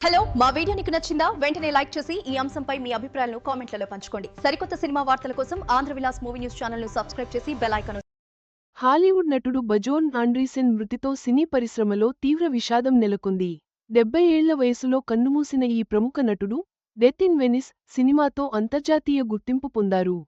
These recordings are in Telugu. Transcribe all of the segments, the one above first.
హలో మా వీడియో నీకు నచ్చిందా? వెంటనే లైక్ చేసి ఈ అంశంపై మీ అభిప్రాయాలను కామెంట్లలో పంచుకోండి. సరికొత్త సినిమా వార్తల కోసం ఆంధ్ర విలాస్ మూవీ న్యూస్ ఛానల్ను సబ్స్క్రైబ్ చేసి బెల్ హాలీవుడ్ నటుడు బజోన్ ఆండ్రీసెన్ మృతితో సినీ పరిశ్రమలో తీవ్ర విషాదం నెలకొంది. డెబ్బై ఏళ్ళ వయసులో కన్నుమూసిన ఈ ప్రముఖ నటుడు డెత్ ఇన్ వెనిస్ సినిమాతో అంతర్జాతీయ గుర్తింపు పొందారు.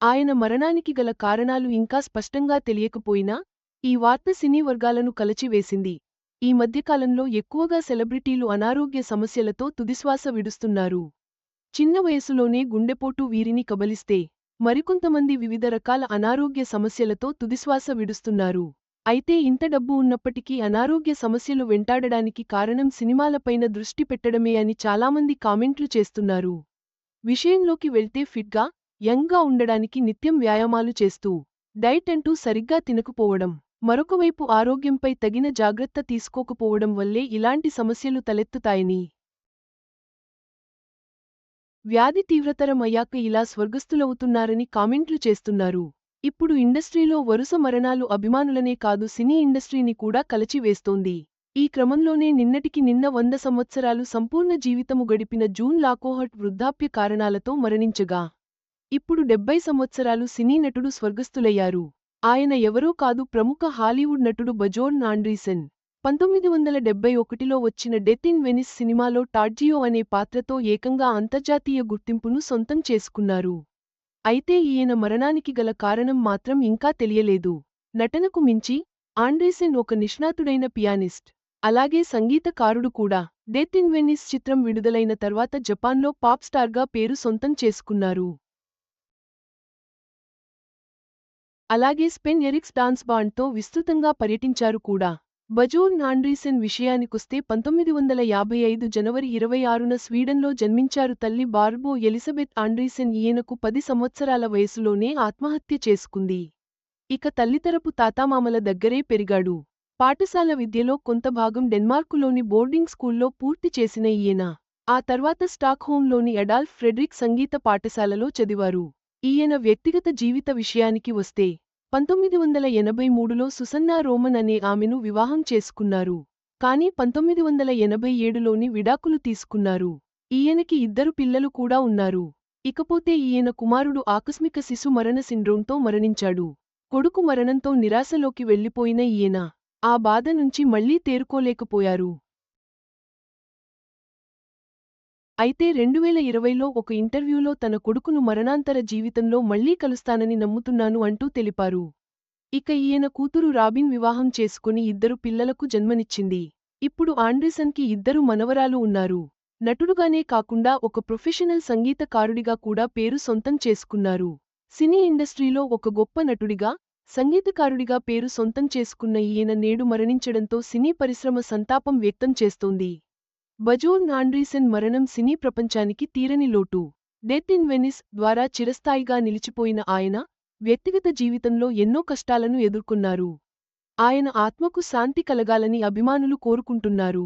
ఆయన మరణానికి గల కారణాలు ఇంకా స్పష్టంగా తెలియకపోయినా ఈ వార్త సినీ వర్గాలను కలచివేసింది. ఈ మధ్యకాలంలో ఎక్కువగా సెలబ్రిటీలు అనారోగ్య సమస్యలతో తుదిశ్వాస విడుస్తున్నారు. చిన్న వయసులోనే గుండెపోటు వీరిని కబలిస్తే మరికొంతమంది వివిధ రకాల అనారోగ్య సమస్యలతో తుదిశ్వాస విడుస్తున్నారు. అయితే ఇంత డబ్బు ఉన్నప్పటికీ అనారోగ్య సమస్యలు వెంటాడడానికి కారణం సినిమాలపైన దృష్టి పెట్టడమే అని చాలామంది కామెంట్లు చేస్తున్నారు. విషయంలోకి వెళ్తే ఫిట్గా యంగ్గా ఉండడానికి నిత్యం వ్యాయామాలు చేస్తూ డైట్ అంటూ సరిగ్గా తినకపోవడం మరొకవైపు ఆరోగ్యంపై తగిన జాగ్రత్త తీసుకోకపోవడం వల్లే ఇలాంటి సమస్యలు తలెత్తుతాయని. వ్యాధి తీవ్రతరం అయ్యాక ఇలా స్వర్గస్థులవుతున్నారని కామెంట్లు చేస్తున్నారు. ఇప్పుడు ఇండస్ట్రీలో వరుస మరణాలు అభిమానులనే కాదు సినీ ఇండస్ట్రీని కూడా కలచివేస్తోంది. ఈ క్రమంలోనే నిన్నటికి నిన్న వంద సంవత్సరాలు సంపూర్ణ జీవితము గడిపిన జూన్ లాకోహట్ వృద్ధాప్య కారణాలతో మరణించగా ఇప్పుడు డెబ్బై సంవత్సరాలు సినీ నటుడు స్వర్గస్థులయ్యారు. ఆయన ఎవరో కాదు ప్రముఖ హాలీవుడ్ నటుడు బజోర్న్ నాండ్రీసెన్ పంతొమ్మిది వందల డెబ్బై ఒకటిలో వచ్చిన డెత్ ఇన్ వెనిస్ సినిమాలో టాడ్జియో అనే పాత్రతో ఏకంగా అంతర్జాతీయ గుర్తింపును సొంతం చేసుకున్నారు. అయితే ఈయన మరణానికి గల కారణం మాత్రం ఇంకా తెలియలేదు. నటనకు మించి ఆండ్రీసెన్ ఒక నిష్ణాతుడైన పియానిస్ట్. అలాగే సంగీతకారుడు కూడా. డెత్ ఇన్ వెనిస్ చిత్రం విడుదలైన తర్వాత జపాన్లో పాప్ స్టార్గా పేరు సొంతం చేసుకున్నారు. అలాగే స్పెన్ ఎరిక్స్ డాన్స్ బాండ్తో విస్తృతంగా పర్యటించారు కూడా. బజూర్ నాండ్రీసెన్ విషయానికొస్తే పంతొమ్మిది వందల యాభై ఐదు జనవరి ఇరవై ఆరున స్వీడన్లో జన్మించారు తల్లి బార్బో ఎలిజబెత్ ఆండ్రీసెన్ ఈయనకు పది సంవత్సరాల వయసులోనే ఆత్మహత్య చేసుకుంది. ఇక తల్లితరపు తాతామామల దగ్గరే పెరిగాడు. పాఠశాల విద్యలో కొంత భాగం డెన్మార్కులోని బోర్డింగ్ స్కూల్లో పూర్తి చేసిన ఈయన. ఆ తర్వాత స్టాక్హోమ్లోని అడాల్ఫ్ ఫ్రెడ్రిక్ సంగీత పాఠశాలలో చదివారు. ఈయన వ్యక్తిగత జీవిత విషయానికి వస్తే పంతొమ్మిది వందల ఎనభై మూడులో సుసన్నా రోమన్ అనే ఆమెను వివాహం చేసుకున్నారు. కానీ పంతొమ్మిది వందల ఎనభై ఏడులోని విడాకులు తీసుకున్నారు. ఈయనకి ఇద్దరు పిల్లలు కూడా ఉన్నారు. ఇకపోతే ఈయన కుమారుడు ఆకస్మిక శిశు మరణ సిండ్రోమ్తో మరణించాడు. కొడుకు మరణంతో నిరాశలోకి వెళ్ళిపోయిన ఈయన ఆ బాధ నుంచి మళ్ళీ తేరుకోలేకపోయారు. అయితే రెండువేల ఇరవైలో ఒక ఇంటర్వ్యూలో తన కొడుకును మరణాంతర జీవితంలో మళ్ళీ కలుస్తానని నమ్ముతున్నాను అంటూ తెలిపారు. ఇక ఈయన కూతురు రాబిన్ వివాహం చేసుకుని ఇద్దరు పిల్లలకు జన్మనిచ్చింది. ఇప్పుడు ఆండ్రిసన్కి ఇద్దరు మనవరాలు ఉన్నారు. నటుడుగానే కాకుండా ఒక ప్రొఫెషనల్ సంగీతకారుడిగా కూడా పేరు సొంతం చేసుకున్నారు. సినీ ఇండస్ట్రీలో ఒక గొప్ప నటుడిగా సంగీతకారుడిగా పేరు సొంతం చేసుకున్న ఈయన నేడు మరణించడంతో సినీ పరిశ్రమ సంతాపం వ్యక్తం చేస్తోంది. బజోర్న్ నాండ్రీసెన్ మరణం సినీ ప్రపంచానికి తీరని లోటు. డెత్ ఇన్ వెనిస్ ద్వారా చిరస్థాయిగా నిలిచిపోయిన ఆయన వ్యక్తిగత జీవితంలో ఎన్నో కష్టాలను ఎదుర్కొన్నారు. ఆయన ఆత్మకు శాంతి కలగాలని అభిమానులు కోరుకుంటున్నారు.